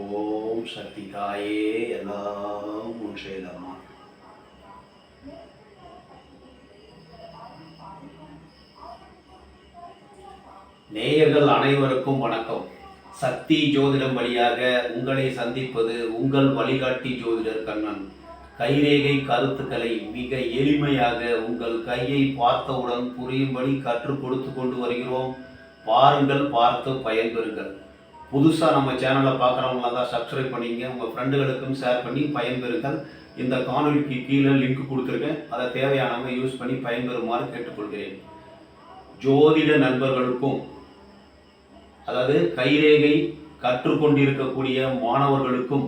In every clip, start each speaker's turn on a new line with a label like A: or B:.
A: ஓம் சக்தி தாயே எல்லாம் ஒன்றேதம்மா நேயர்கள் அனைவருக்கும் வணக்கம். சக்தி ஜோதிடம் வழியாக உங்களை சந்திப்பது உங்கள் வழிகாட்டி ஜோதிடர் கண்ணன். கைரேகை கருத்துக்களை மிக எளிமையாக உங்கள் கையை பார்த்தவுடன் புரியும்படி கற்றுக் கொடுத்து கொண்டு வருகிறோம். பாருங்கள் பார்த்து பயன்பெறுங்கள். புதுசாக நம்ம சேனலை பார்க்குறவங்களா தான் சப்ஸ்கிரைப் பண்ணிங்க. உங்கள் ஃப்ரெண்டுகளுக்கும் ஷேர் பண்ணி பயன்பெறுங்கள். இந்த காணொலிக்கு கீழே லிங்க் கொடுத்துருக்கேன். அதை தேவையானவங்க யூஸ் பண்ணி பயன்பெறுமாறு கேட்டுக்கொள்கிறேன். ஜோதிட நண்பர்களுக்கும் அதாவது கைரேகை கற்றுக்கொண்டிருக்கக்கூடிய மாணவர்களுக்கும்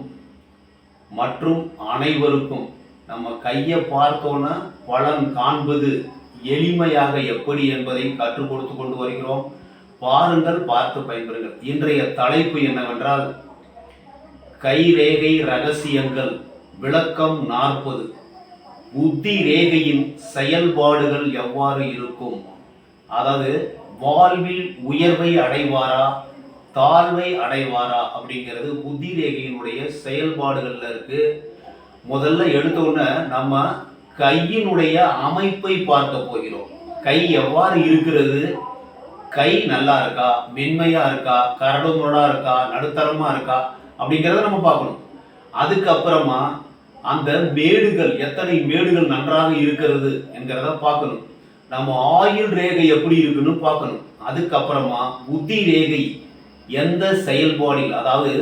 A: மற்றும் அனைவருக்கும் நம்ம கையை பார்த்தோன்னா பலன் காண்பது எளிமையாக எப்படி என்பதை கற்றுக் கொடுத்து கொண்டு வருகிறோம். பாருங்கள் பார்த்து பயன்பெறுங்கள். இன்றைய தலைப்பு என்னவென்றால் கைரேகை ரகசியங்கள் விளக்கம் நாற்பது. புத்தி ரேகையின் செயல்பாடுகள் எவ்வாறு இருக்கும்? அதாவது வாழ்வில் உயர்வை அடைவாரா தாழ்வை அடைவாரா அப்படிங்கிறது புத்தி ரேகையினுடைய செயல்பாடுகளில் இருக்கு. முதல்ல எடுத்த நம்ம கையினுடைய அமைப்பை பார்க்க போகிறோம். கை எவ்வாறு இருக்கிறது? கை நல்லா இருக்கா மென்மையா இருக்கா கரடுமுரடா இருக்கா நடுத்தரமா இருக்கா அப்படிங்கிறத நம்ம பார்க்கணும். அதுக்கப்புறமா அந்த மேடுகள் எத்தனை மேடுகள் நன்றாக இருக்கிறது என்கிறத பார்க்கணும். நம்ம ஆயுள் ரேகை எப்படி இருக்குன்னு பார்க்கணும். அதுக்கப்புறமா புத்தி ரேகை எந்த செயல்பாடில் அதாவது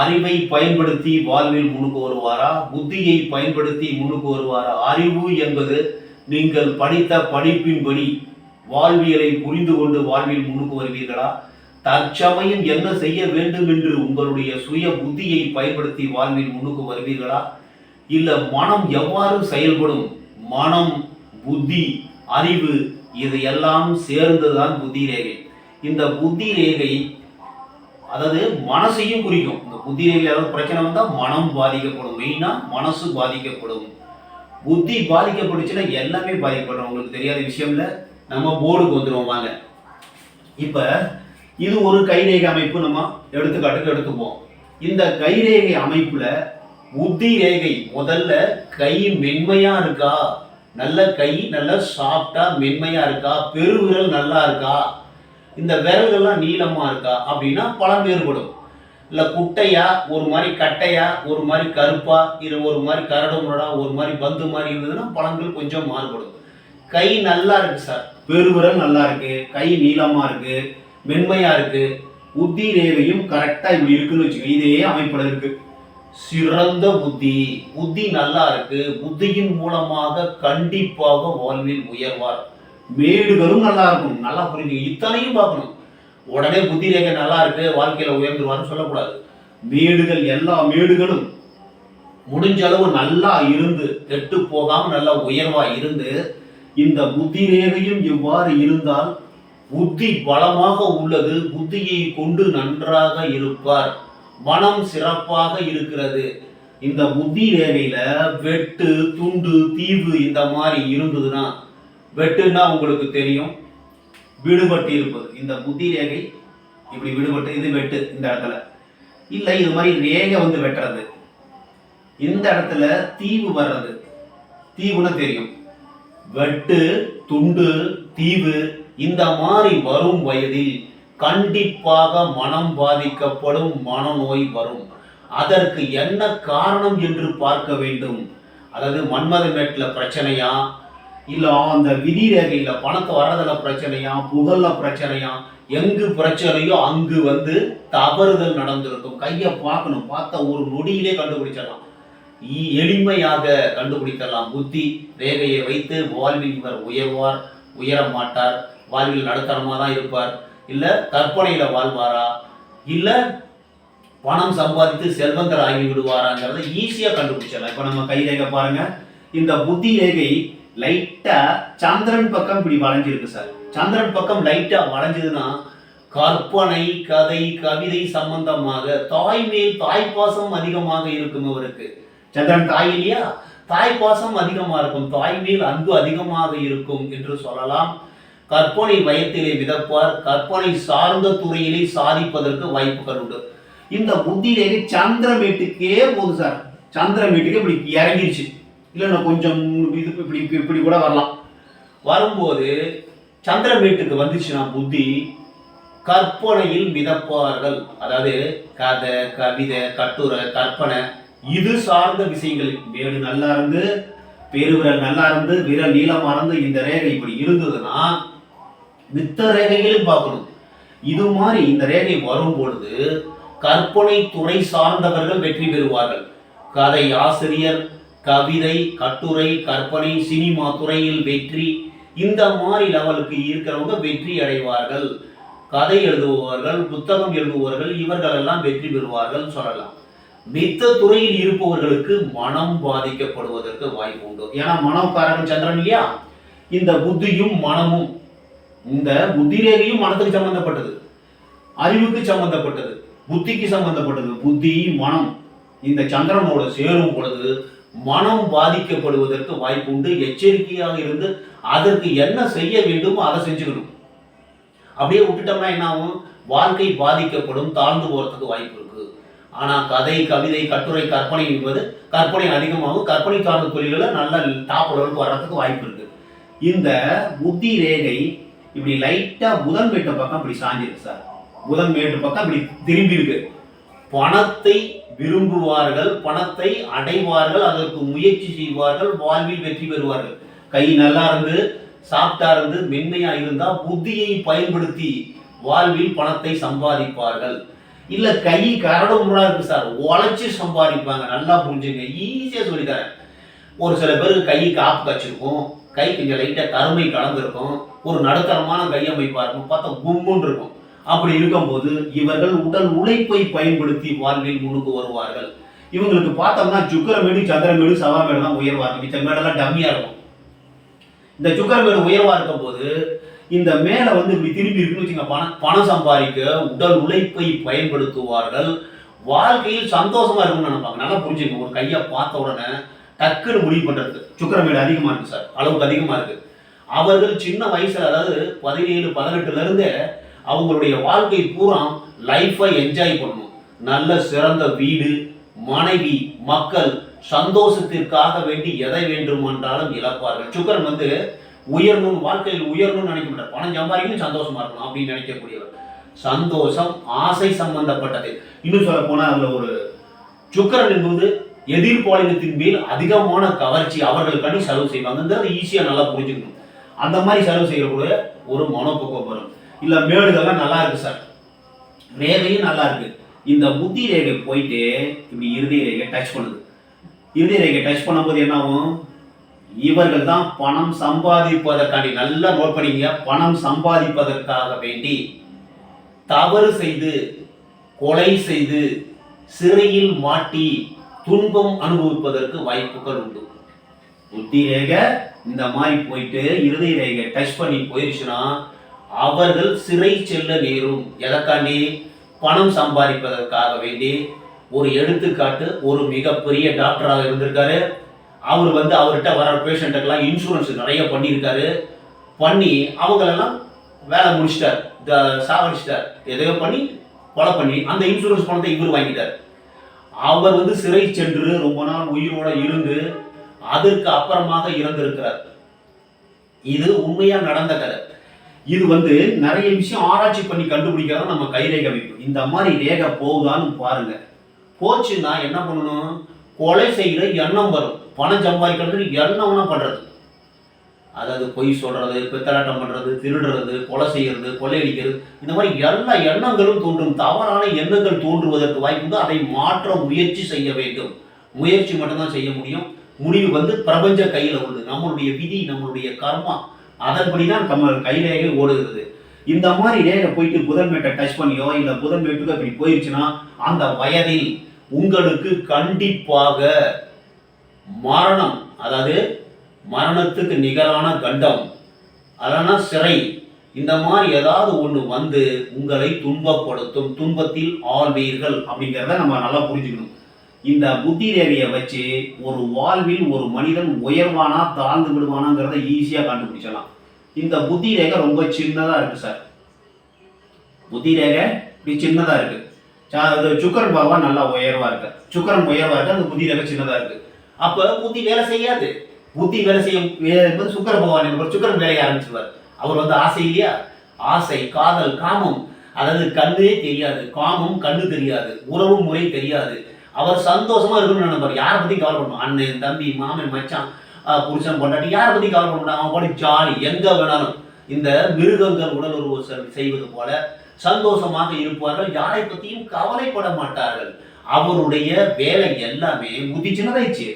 A: அறிவை பயன்படுத்தி வாழ்வில் முன்னுக்கு வருவாரா புத்தியை பயன்படுத்தி முன்னுக்கு வருவாரா? அறிவு என்பது நீங்கள் படித்த படிப்பின்படி வாழ்வியலை புரிந்து கொண்டு வாழ்வில் முன்னுக்கு வருவீர்களா? தற்சமயம் என்ன செய்ய வேண்டும் என்று உங்களுடைய சுய புத்தியை பயன்படுத்தி வாழ்வில் முன்னுக்கு வருவீர்களா? இல்ல மனம் எவ்வாறு செயல்படும்? மனம் புத்தி அறிவு இது எல்லாம் சேர்ந்ததுதான் புத்தி ரேகை. இந்த புத்தி ரேகை அதாவது மனசையும் குறிக்கும். இந்த புத்தி ரேகை ஏதாவது பிரச்சனை வந்தால் மனம் பாதிக்கப்படும். மெயினாக மனசு பாதிக்கப்படும். புத்தி பாதிக்கப்படுச்சுன்னா எல்லாமே பாதிக்கப்படும் உங்களுக்கு தெரியாத விஷயம்ல நம்ம போர்டுக்கு வந்துடுவோம் வாங்க. இப்போ இது ஒரு கைரேகை அமைப்பு நம்ம எடுத்துக்காட்டுக்கு எடுத்துப்போம் இந்த கைரேகை அமைப்பில் உத்தி ரேகை முதல்ல கை மென்மையாக இருக்கா? நல்ல கை நல்ல சாஃப்டாக மென்மையாக இருக்கா? பெருவிரல் நல்லா இருக்கா? இந்த விரல்கள்லாம் நீளமாக இருக்கா? அப்படின்னா பழம் வேறுபடும். இல்லை குட்டையா ஒரு மாதிரி கட்டையா ஒரு மாதிரி கருப்பா இது ஒரு மாதிரி கரடு முரடா ஒரு மாதிரி பந்து மாதிரி இருந்ததுன்னா பழங்கள் கொஞ்சம் மாறுபடும். கை நல்லா இருக்கு சார். பெருவிரல் நல்லா இருக்கு கை நீளமா இருக்கு மென்மையா இருக்கு. புத்தி ரேகையும் கரெக்டா இப்படி இருக்குன்னு வச்சுக்கோ இதே அமைப்புல இருக்கு. சிறந்த புத்தி. புத்தி நல்லா இருக்கு. புத்தியின் மூலமாக கண்டிப்பாக வாழ்வில் உயர்வார். மேடுகளும் நல்லா இருக்கும் நல்லா புரிஞ்சு இத்தனையும் பார்க்கணும். உடனே புத்தி ரேகை நல்லா இருக்கு. வாழ்க்கையில உயர்ந்துருவான்னு சொல்லக்கூடாது. மேடுகள் எல்லா மேடுகளும் முடிஞ்ச அளவு நல்லா இருந்து கெட்டு போகாம நல்லா உயர்வா இருந்து இந்த புத்தி ரேகையும் இவ்வாறு இருந்தால் புத்தி பலமாக உள்ளது புத்தியை கொண்டு நன்றாக இருப்பார் மனம் சிறப்பாக இருக்கிறது. இந்த புத்தி ரேகையில வெட்டு துண்டு தீவு இந்த மாதிரி இருந்ததுன்னா வெட்டுன்னா உங்களுக்கு தெரியும் விடுபட்டு இருப்பது. இந்த புத்தி ரேகை இப்படி விடுபட்டு இது வெட்டு இந்த இடத்துல. இல்லை இது மாதிரி ரேகை வந்து வெட்டுறது. இந்த இடத்துல தீவு வர்றது. தீவுன்னு தெரியும். வெட்டு துண்டு தீவு இந்த மாதிரி வரும் வயதில் கண்டிப்பாக மனம் பாதிக்கப்படும் மனநோய் வரும். அதற்கு என்ன காரணம் என்று பார்க்க வேண்டும். அதாவது மன்மத மேட்டில் பிரச்சனையா? இல்லை அந்த விதி ரேகையில் பணத்தை வர்றதில் பிரச்சனையா? புகழில் பிரச்சனையா? எங்கு பிரச்சனையோ அங்கு வந்து தவறுதல் நடந்திருக்கும். கையை பார்க்கணும். பார்த்த ஒரு நொடியிலே கண்டுபிடிச்சிடலாம். எளிமையாக கண்டுபிடிக்கலாம். புத்தி ரேகையை வைத்து வாழ்வில் இவர் உயர்வார் உயர மாட்டார். வாழ்வில் நடுத்தரமாக தான் இருப்பார். இல்லை கற்பனையில் வாழ்வாரா? இல்லை பணம் சம்பாதித்து செல்வந்தர் ஆகி விடுவாராங்கிறத ஈஸியாக கண்டுபிடிச்சிடலாம். இப்போ நம்ம கை ரேகை பாருங்க. இந்த புத்தி ரேகை லைட்டா சந்திரன் பக்கம் இப்படி வளைஞ்சிருக்கு சார். சந்திரன் பக்கம் லைட்டா வளைஞ்சதுன்னா கற்பனை கதை கவிதை சம்பந்தமாக தாய் மேல் தாய் பாசம் அதிகமாக இருக்கும் அவருக்கு. சந்திரன் தாய் இல்லையா? தாய் பாசம் அதிகமாக இருக்கும். தாய் மேல் அன்பு அதிகமாக இருக்கும் என்று சொல்லலாம். கற்பனை வயத்திலே விதப்பார் கற்பனை சார்ந்த துறையிலே சாதிப்பதற்கு வாய்ப்புகள் உண்டு. இந்த புத்தியிலேயே சந்திர சந்திரமேட்டுக்கே போகுது சார். சந்திரமேட்டுக்கே இப்படி இறங்கிருச்சு. இல்லைன்னா கொஞ்சம் இது இப்படி இப்படி- இப்படி கூட வரலாம். வரும்போது சந்திரமேட்டுக்கு வந்துச்சுன்னா புத்தி கற்பனையில் மிதப்பார்கள். அதாவது கதை கவிதை கட்டுரை கற்பனை இது சார்ந்த விஷயங்கள். வேடு நல்லா இருந்து பெருவிரல் நல்லா இருந்து விரல் நீளமா இருந்து இந்த ரேகை இப்படி இருந்ததுன்னா மித்த ரேகைகளும் பார்க்கணும். இது மாதிரி இந்த ரேகை வரும் பொழுது கற்பனை துறை சார்ந்தவர்கள் வெற்றி பெறுவார்கள். கதை ஆசிரியர் கவிதை கட்டுரை கற்பனை சினிமா துறையில் வெற்றி இந்த மாதிரி லெவலுக்கு இருக்கிறவங்க வெற்றி அடைவார்கள். கதை எழுதுபவர்கள் புத்தகம் எழுதுபவர்கள் இவர்கள் எல்லாம் வெற்றி பெறுவார்கள் சொல்லலாம். மித்த துறையில் இருப்பவர்களுக்கு மனம் பாதிக்கப்படுவதற்கு வாய்ப்பு உண்டு. ஏன்னா மனம் காரணம் சந்திரன் இல்லையா? இந்த புத்தியும் மனமும் இந்த புத்தி ரேகையும் மனத்துக்கு சம்பந்தப்பட்டது. அறிவுக்கு சம்பந்தப்பட்டது புத்திக்கு சம்பந்தப்பட்டது. புத்தி மனம் இந்த சந்திரனோட சேரும் பொழுது மனம் பாதிக்கப்படுவதற்கு வாய்ப்பு உண்டு. எச்சரிக்கையாக இருந்து அதற்கு என்ன செய்ய வேண்டுமோ அதை செஞ்சுக்கணும். அப்படியே விட்டுட்டோம்னா என்ன ஆகும்? வாழ்க்கை பாதிக்கப்படும் தாழ்ந்து போறதுக்கு வாய்ப்பு ஆனால் கதை கவிதை கட்டுரை கற்பனை என்பது கற்பனை அதிகமாகும். கற்பனை சார்ந்த தொழில்களை நல்ல டாப் லெவலுக்கு வர்றதுக்கு வாய்ப்பு இருக்கு. இந்த புத்தி ரேகை இப்படி லைட்டாக புதன் மேட்டு பக்கம் இப்படி சாஞ்சிருக்கு சார். புதன் மேட்டு பக்கம் இப்படி திரும்பி இருக்கு. பணத்தை விரும்புவார்கள் பணத்தை அடைவார்கள் அதற்கு முயற்சி செய்வார்கள் வாழ்வில் வெற்றி பெறுவார்கள். கை நல்லா இருந்து சாப்பிட்டா இருந்து மென்மையா இருந்தா புத்தியை பயன்படுத்தி வாழ்வில் பணத்தை சம்பாதிப்பார்கள். இல்ல கை கரடு முடா இருக்கு சார். உழைச்சி சம்பாதிப்பாங்க. நல்லா புரிஞ்சுங்க. ஈஸியா சொல்லித்தரேன். ஒரு சில பேருக்கு கை காப்பு காய்ச்சிருக்கும் கை கொஞ்சம் லைட்டா கருமை கலந்துருக்கும் ஒரு நடுத்தரமான கையமைப்பா இருக்கும். பார்த்தா கும்முன்னு இருக்கும். அப்படி இருக்கும்போது இவர்கள் உடல் உழைப்பை பயன்படுத்தி வாழ்வில் முன்னுக்கு வருவார்கள். இவங்களுக்கு பார்த்தோம்னா சுக்கரமேடு சந்திரமேடு சவாமேடு தான் உயர்வா இருக்கும். மிச்ச மேடெல்லாம் டம்மியா இருக்கும். இந்த சுக்கரமேடு உயர்வா இருக்கும் போது இந்த மேலே வந்து இப்படி திரும்பி இருக்குன்னு வச்சுங்க பணம் பணம் சம்பாதிக்க உடல் உழைப்பை பயன்படுத்துவார்கள். வாழ்க்கையில் சந்தோஷமா இருக்கும்னு நினைப்பாங்க. நல்லா புரிஞ்சுங்க ஒரு கையை பார்த்த உடனே டக்குன்னு முடிவு பண்றது சுக்கரமேடு அதிகமா இருக்கு சார். அளவுக்கு அதிகமா இருக்கு. அவர்கள் சின்ன வயசுல அதாவது பதினேழு பதினெட்டுல இருந்தே அவங்களுடைய வாழ்க்கை பூரா லைஃபை என்ஜாய் பண்ணணும். நல்ல சிறந்த வீடு மனைவி மக்கள் சந்தோஷத்திற்காக வேண்டி எதை வேண்டுமென்றாலும் இழப்பார்கள். சுக்கரன் வந்து உயரணும் வாழ்க்கையில் உயரணும்னு நினைக்க மாட்டார். பணம் சம்பாதிக்கணும் சந்தோஷமா இருக்கணும் அப்படின்னு நினைக்கக்கூடியவர். சந்தோஷம் ஆசை சம்பந்தப்பட்டது. இன்னும் சொல்ல போனா அதுல ஒரு சுக்கரன் என்பது எதிர்பாலினத்தின் மேல் அதிகமான கவர்ச்சி அவர்கள் கண்டி செலவு செய்வாங்கன்றது ஈஸியா நல்லா புரிஞ்சுக்கணும். அந்த மாதிரி செலவு செய்யக்கூடிய ஒரு மனோபக்குவம் வரும். இல்ல மேடுகள்லாம் நல்லா இருக்கு சார். ரேகையும் நல்லா இருக்கு. இந்த புத்தி ரேகை போயிட்டு இப்படி இறுதி ரேகை டச் பண்ணுது. இறுதி ரேகை டச் பண்ணும்போது என்ன ஆகும்? இவர்கள் தான் பணம் சம்பாதிப்பதற்காண்டி நல்லா நோட் பண்ணிங்க பணம் சம்பாதிப்பதற்காக வேண்டி தவறு செய்து கொலை செய்து சிறையில் மாட்டி துன்பம் அனுபவிப்பதற்கு வாய்ப்புகள் உண்டு. புத்தி ரேகை இந்த மாதிரி போயிட்டு இறுதி ரேகை டச் பண்ணி போயிடுச்சுன்னா அவர்கள் சிறை செல்ல நேரும். எதற்காண்டி? பணம் சம்பாதிப்பதற்காக வேண்டி. ஒரு எடுத்துக்காட்டு ஒரு மிகப்பெரிய டாக்டராக இருந்திருக்காரு. அவர் வந்து அவர்கிட்ட வர பேஷண்ட்டுக்கெல்லாம் இன்சூரன்ஸ் நிறைய பண்ணியிருக்காரு. பண்ணி அவங்களெல்லாம் வேலை முடிச்சிட்டார். சாவடிச்சிட்டார் எதையோ பண்ணி கொலை பண்ணி அந்த இன்சூரன்ஸ் பணத்தை இவர் வாங்கிட்டார். அவர் வந்து சிறை சென்று ரொம்ப நாள் உயிரோட இருந்து அதற்கு அப்புறமாக இறந்திருக்கிறார். இது உண்மையா நடந்த கதை. இது வந்து நிறைய விஷயம் ஆராய்ச்சி பண்ணி கண்டுபிடிக்காத நம்ம கைரேகை அமைப்பு. இந்த மாதிரி ரேகை போகுதான்னு பாருங்க. போச்சுன்னா என்ன பண்ணணும்? கொலை செய்கிற எண்ணம் வரும். பணம் சம்பாதிக்கிறது எண்ணம்னா பண்ணுறது அதாவது பொய் சொல்கிறது பித்தலாட்டம் பண்ணுறது திருடுறது கொலை செய்கிறது கொள்ளையடிக்கிறது இந்த மாதிரி எல்லா எண்ணங்களும் தோன்றும். தவறான எண்ணங்கள் தோன்றுவதற்கு வாய்ப்பு அதை மாற்ற முயற்சி செய்ய வேண்டும். முயற்சி மட்டும்தான் செய்ய முடியும். முடிவு வந்து பிரபஞ்ச கையில் உண்டு. நம்மளுடைய விதி நம்மளுடைய கர்மா அதன்படி தான் நம்ம கையிலேயே ஓடுகிறது. இந்த மாதிரி ரேகை போயிட்டு புதன் மேட்டை டச் பண்ணியோ இல்லை புதன்மேட்டுக்கு அப்படி போயிருச்சுன்னா அந்த வயதில் உங்களுக்கு கண்டிப்பாக மரணம் அதாவது மரணத்துக்கு நிகரான கண்டம். அதனா சிறை. இந்த மாதிரி ஏதாவது ஒன்று வந்து உங்களை துன்பப்படுத்தும் துன்பத்தில் ஆழ்வீர்கள் அப்படிங்கிறத நம்ம நல்லா புரிஞ்சுக்கணும். இந்த புத்தி ரேகையை வச்சு ஒரு வாழ்வில் ஒரு மனிதன் உயர்வானா தாழ்ந்து விடுவானாங்கிறத ஈஸியாக கண்டுபிடிச்சலாம் இந்த புத்தி ரேகை ரொம்ப சின்னதாக இருக்குது சார். புத்தி ரேகை இப்படி சின்னதாக இருக்குது சா- அது சுக்கரன் பாபா நல்லா உயர்வாக இருக்கு சுக்கரன் உயர்வாக இருக்குது அந்த புத்தி ரேகை சின்னதாக இருக்குது அப்ப புத்தி வேலை செய்யாது. புத்தி வேலை செய்யும் என்பது சுக்கர பகவான் என்பவர் சுக்கரன் வேலையை ஆரம்பிச்சிருவார். அவர் வந்து ஆசை இல்லையா? ஆசை காதல் காமம். அதாவது கண்ணே தெரியாது காமம் கண்ணு தெரியாது உறவு முறை தெரியாது. அவர் சந்தோஷமா இருக்கணும்னு நினைப்பார். யாரை பத்தி கவலை பண்ணும் அண்ணன் தம்பி மாமன் மச்சான் புருஷன் பொண்டாட்டி யாரை பத்தி கவலை பண்ண அவன் பாடி ஜாலி எங்க வேணாலும். இந்த மிருகங்கள் உடல் உறவு செய்வது போல சந்தோஷமாக இருப்பார்கள். யாரை பத்தியும் கவலைப்பட மாட்டார்கள். அவருடைய வேலை எல்லாமே புத்தி சின்னதாயிடுச்சு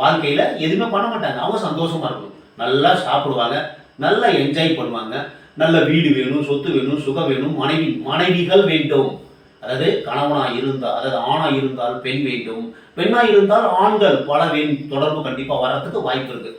A: வாழ்க்கையில எதுவுமே பண்ண மாட்டாங்க. அவங்க சந்தோஷமா இருக்கும் நல்லா சாப்பிடுவாங்க. நல்லா என்ஜாய் பண்ணுவாங்க. நல்ல வீடு வேணும் சொத்து வேணும் சுகம் வேணும் மனைவி மனைவிகள் வேண்டும். அதாவது கணவனா இருந்தால் அதாவது ஆணாக இருந்தால் பெண் வேண்டும். பெண்ணா இருந்தால் ஆண்கள் பல தொடர்பு கண்டிப்பாக வர்றதுக்கு வாய்ப்பு இருக்குது